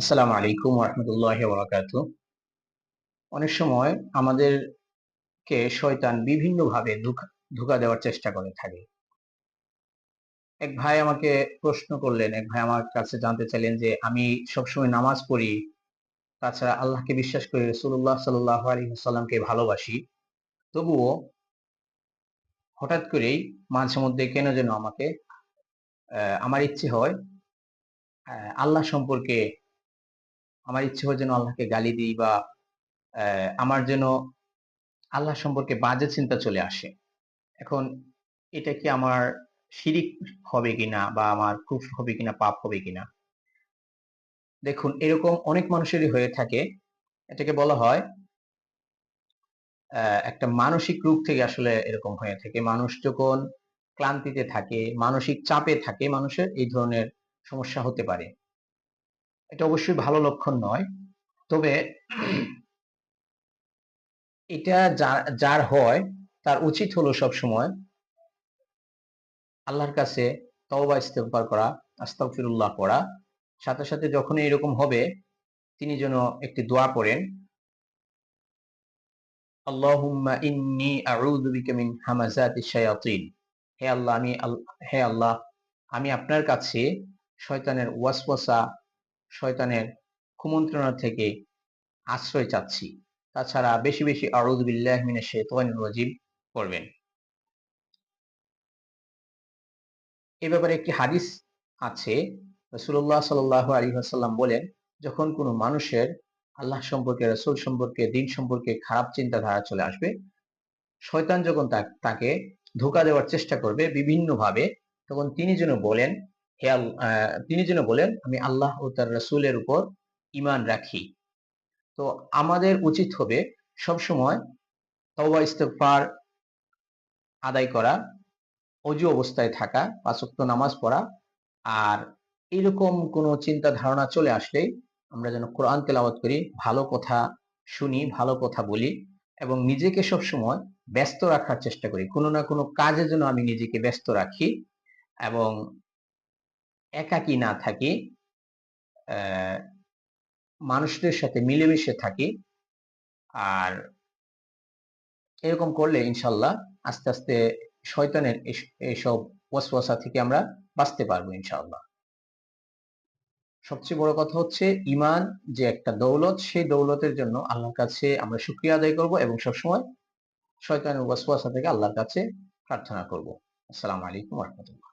আসসালামু আলাইকুম রহমতুল্লাহ বরাকাতু অনেক সময় আমাদেরকে শয়তান বিভিন্নভাবে ধোকা দেওয়ার চেষ্টা করে থাকে। এক ভাই আমাকে প্রশ্ন করলেন, এক ভাই আমার কাছে জানতে চাইলেন যে আমি সবসময় নামাজ পড়ি, তাছাড়া আল্লাহকে বিশ্বাস করি রসুল্লাহ সাল্লাহ আলী সাল্লামকে ভালোবাসি, তবুও হঠাৎ করেই মাঝে মধ্যে কেন যেন আমাকে আমার ইচ্ছে হয় আল্লাহ সম্পর্কে আমার ইচ্ছে হয় যেন আল্লাহকে গালি দিই বা আমার যেন আল্লাহ সম্পর্কে বাজে চিন্তা চলে আসে। এখন এটা কি আমার শিরিক হবে কিনা বা আমার কুফ হবে কিনা, পাপ হবে কিনা? দেখুন, এরকম অনেক মানুষেরই হয়ে থাকে। এটাকে বলা হয় একটা মানসিক রূপ থেকে আসলে এরকম হয়ে থাকে। মানুষ যখন ক্লান্তিতে থাকে, মানসিক চাপে থাকে, মানুষের এই ধরনের সমস্যা হতে পারে। এটা অবশ্যই ভালো লক্ষণ নয়। তবে এটা যার হয়, তার উচিত হলো সব সময় আল্লাহর কাছে তওবা, ইস্তেগফার করা, আস্তাগফিরুল্লাহ পড়া। সাথে সাথে যখন এরকম হবে, তিনি যেন একটি দোয়া পড়েন, আল্লাহুম্মা ইন্নি আউযু বিকা মিন হামাযাতিশ শায়াতিন। হে আল্লাহ, আমি হে আল্লাহ, আমি আপনার কাছে শয়তানের ওয়াসওয়াসা শয়তানের কুমন্ত্রণা থেকে আশ্রয় চাচ্ছি। তাছাড়া বেশি বেশি আরুদুবিল্লাহ মিনে শেতানির রাজিম করবেন এ ব্যাপারে একটি হাদিস আছে রসুল্লাহ সাল আলী আসাল্লাম বলেন, যখন কোনো মানুষের আল্লাহ সম্পর্কে, রসুল সম্পর্কে, দিন সম্পর্কে খারাপ চিন্তাধারা চলে আসবে, শয়তান যখন তাকে ধোকা দেওয়ার চেষ্টা করবে বিভিন্নভাবে, তখন তিনি যেন বলেন হে তিনি যেন বলেন, আমি আল্লাহ ও তার রসুলের উপর ইমান রাখি। তো আমাদের উচিত হবে সবসময় তওবা ইস্তেফার আদায় করা, অজু অবস্থায় থাকা পাঁচক্ত নামাজ পড়া, আর এরকম কোনো চিন্তা ধারণা চলে আসলেই আমরা যেন কোরআন তেলাওয়াত করি, ভালো কথা শুনি, ভালো কথা বলি এবং নিজেকে সবসময় ব্যস্ত রাখার চেষ্টা করি। কোনো না কোনো কাজে যেন আমি নিজেকে ব্যস্ত রাখি এবং একাকী না থাকি মানুষদের সাথে মিলেমিশে থাকি। আর এরকম করলে ইনশাল্লাহ আস্তে আস্তে শয়তানের এইসব ওয়াসওয়াসা থেকে আমরা বাঁচতে পারব ইনশাল্লাহ। সবচেয়ে বড় কথা হচ্ছে ইমান যে একটা দৌলত, সেই দৌলতের জন্য আল্লাহর কাছে আমরা শুক্রিয়া আদায় করব এবং সবসময় শয়তানের ওয়াসওয়াসা থেকে আল্লাহর কাছে প্রার্থনা করব। আসসালামু আলাইকুম রহমতুল্লাহ।